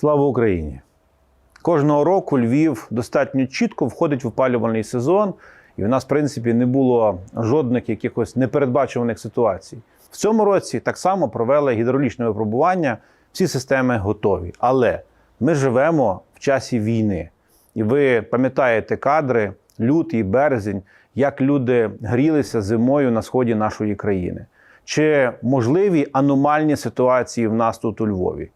Слава Україні! Кожного року Львів достатньо чітко входить в опалювальний сезон, і в нас, в принципі, не було жодних якихось непередбачуваних ситуацій. В цьому році так само провели гідравлічне випробування, всі системи готові. Але ми живемо в часі війни. І ви пам'ятаєте кадри, лютий, березень, як люди грілися зимою на сході нашої країни. Чи можливі аномальні ситуації в нас тут у Львові?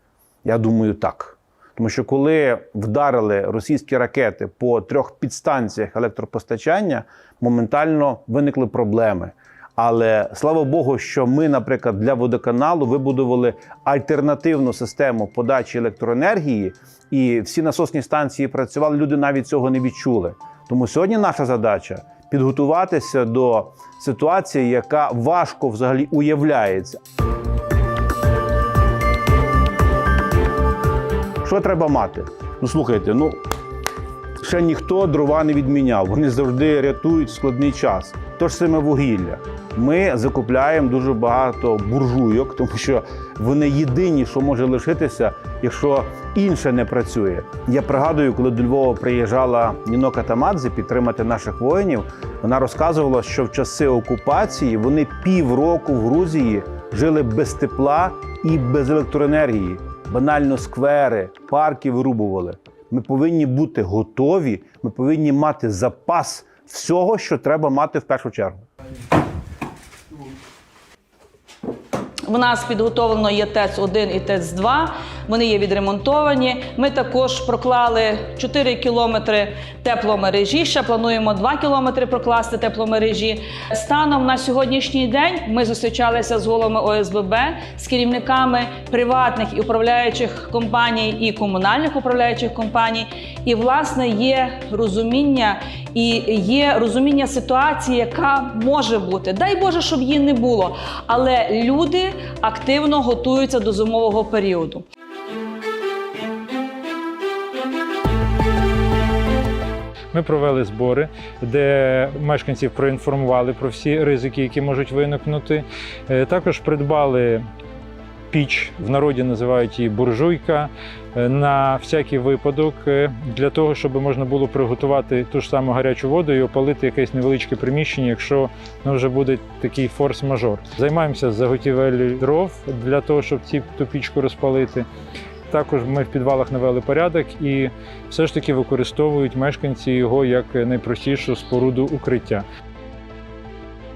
Я думаю, так. Тому що коли вдарили російські ракети по трьох підстанціях електропостачання, моментально виникли проблеми. Але слава Богу, що ми, наприклад, для водоканалу вибудували альтернативну систему подачі електроенергії, і всі насосні станції працювали. Люди навіть цього не відчули. Тому сьогодні наша задача підготуватися до ситуації, яка важко взагалі уявляється. Що треба мати? Ну слухайте, ну ще ніхто дрова не відміняв. Вони завжди рятують складний час. Тож саме вугілля. Ми закупляємо дуже багато буржуйок, тому що вони єдині, що може лишитися, якщо інше не працює. Я пригадую, коли до Львова приїжджала Ніно Катамадзе підтримати наших воїнів. Вона розказувала, що в часи окупації вони півроку в Грузії жили без тепла і без електроенергії. Банально сквери, парки вирубували. Ми повинні бути готові, ми повинні мати запас всього, що треба мати в першу чергу. У нас підготовлено є ТЕЦ-1 і ТЕЦ-2. Вони є відремонтовані. Ми також проклали 4 кілометри тепломережі. Ще плануємо 2 кілометри прокласти тепломережі. Станом на сьогоднішній день ми зустрічалися з головами ОСББ, з керівниками приватних і управляючих компаній і комунальних управляючих компаній. І власне є розуміння і є розуміння ситуації, яка може бути. Дай Боже, щоб її не було. Але люди активно готуються до зимового періоду. Ми провели збори, де мешканців проінформували про всі ризики, які можуть виникнути. Е, Також придбали піч, в народі називають її буржуйка, е, на всякий випадок е, для того, щоб можна було приготувати ту ж саму гарячу воду і опалити якесь невеличке приміщення, якщо ну, вже буде такий форс-мажор. Займаємося заготівелю дров для того, щоб ці ту пічку розпалити. Також ми в підвалах навели порядок і все ж таки використовують мешканці його як найпростішу споруду укриття.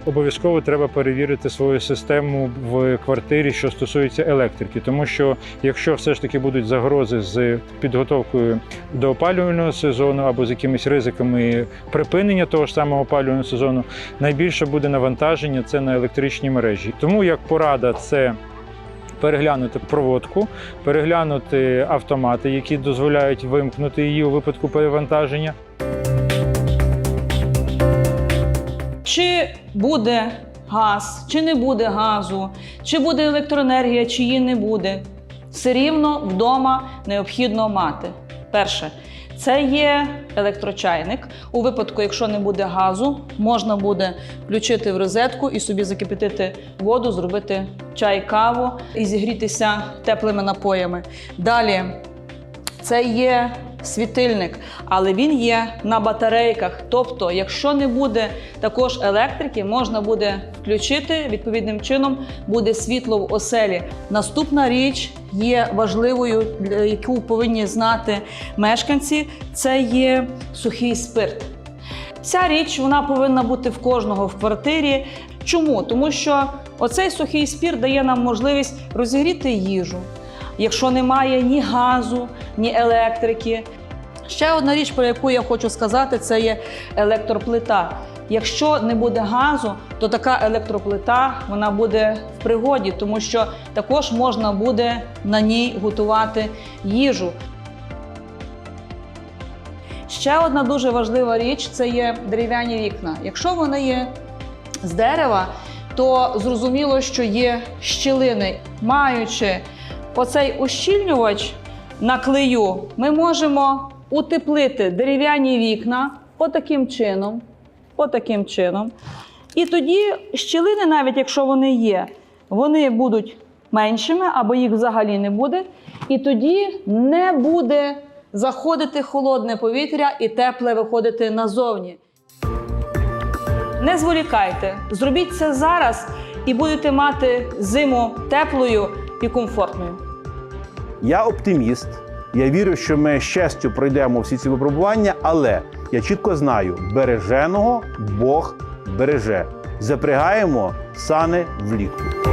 Обов'язково треба перевірити свою систему в квартирі, що стосується електрики, тому що якщо все ж таки будуть загрози з підготовкою до опалювального сезону або з якимись ризиками припинення того ж самого опалювального сезону, найбільше буде навантаження це на електричні мережі. Тому як порада, це переглянути проводку, переглянути автомати, які дозволяють вимкнути її у випадку перевантаження. Чи буде газ, чи не буде газу, чи буде електроенергія, чи її не буде. Все рівно вдома необхідно мати. Перше, це є електрочайник. У випадку, якщо не буде газу, можна буде включити в розетку і собі закипятити воду, зробити чай, каву і зігрітися теплими напоями. Далі це є світильник, але він є на батарейках. Тобто, якщо не буде також електрики, можна буде включити відповідним чином, буде світло в оселі. Наступна річ є важливою, яку повинні знати мешканці. Це є сухий спирт. Ця річ вона повинна бути в кожного в квартирі. Чому? Тому що оцей сухий спір дає нам можливість розігріти їжу, якщо немає ні газу, ні електрики. Ще одна річ, про яку я хочу сказати, це є електроплита. Якщо не буде газу, то така електроплита вона буде в пригоді, тому що також можна буде на ній готувати їжу. Ще одна дуже важлива річ це є дерев'яні вікна. Якщо вони є з дерева, то зрозуміло, що є щілини. Маючи оцей ущільнювач на клею, ми можемо утеплити дерев'яні вікна отаким чином. Отаким чином. І тоді щілини, навіть якщо вони є, вони будуть меншими або їх взагалі не буде. І тоді не буде заходити холодне повітря і тепле виходити назовні. Не зволікайте, зробіть це зараз і будете мати зиму теплою і комфортною. Я оптиміст. Я вірю, що ми щастю пройдемо всі ці випробування, але я чітко знаю, береженого Бог береже. Запрягаємо сани влітку.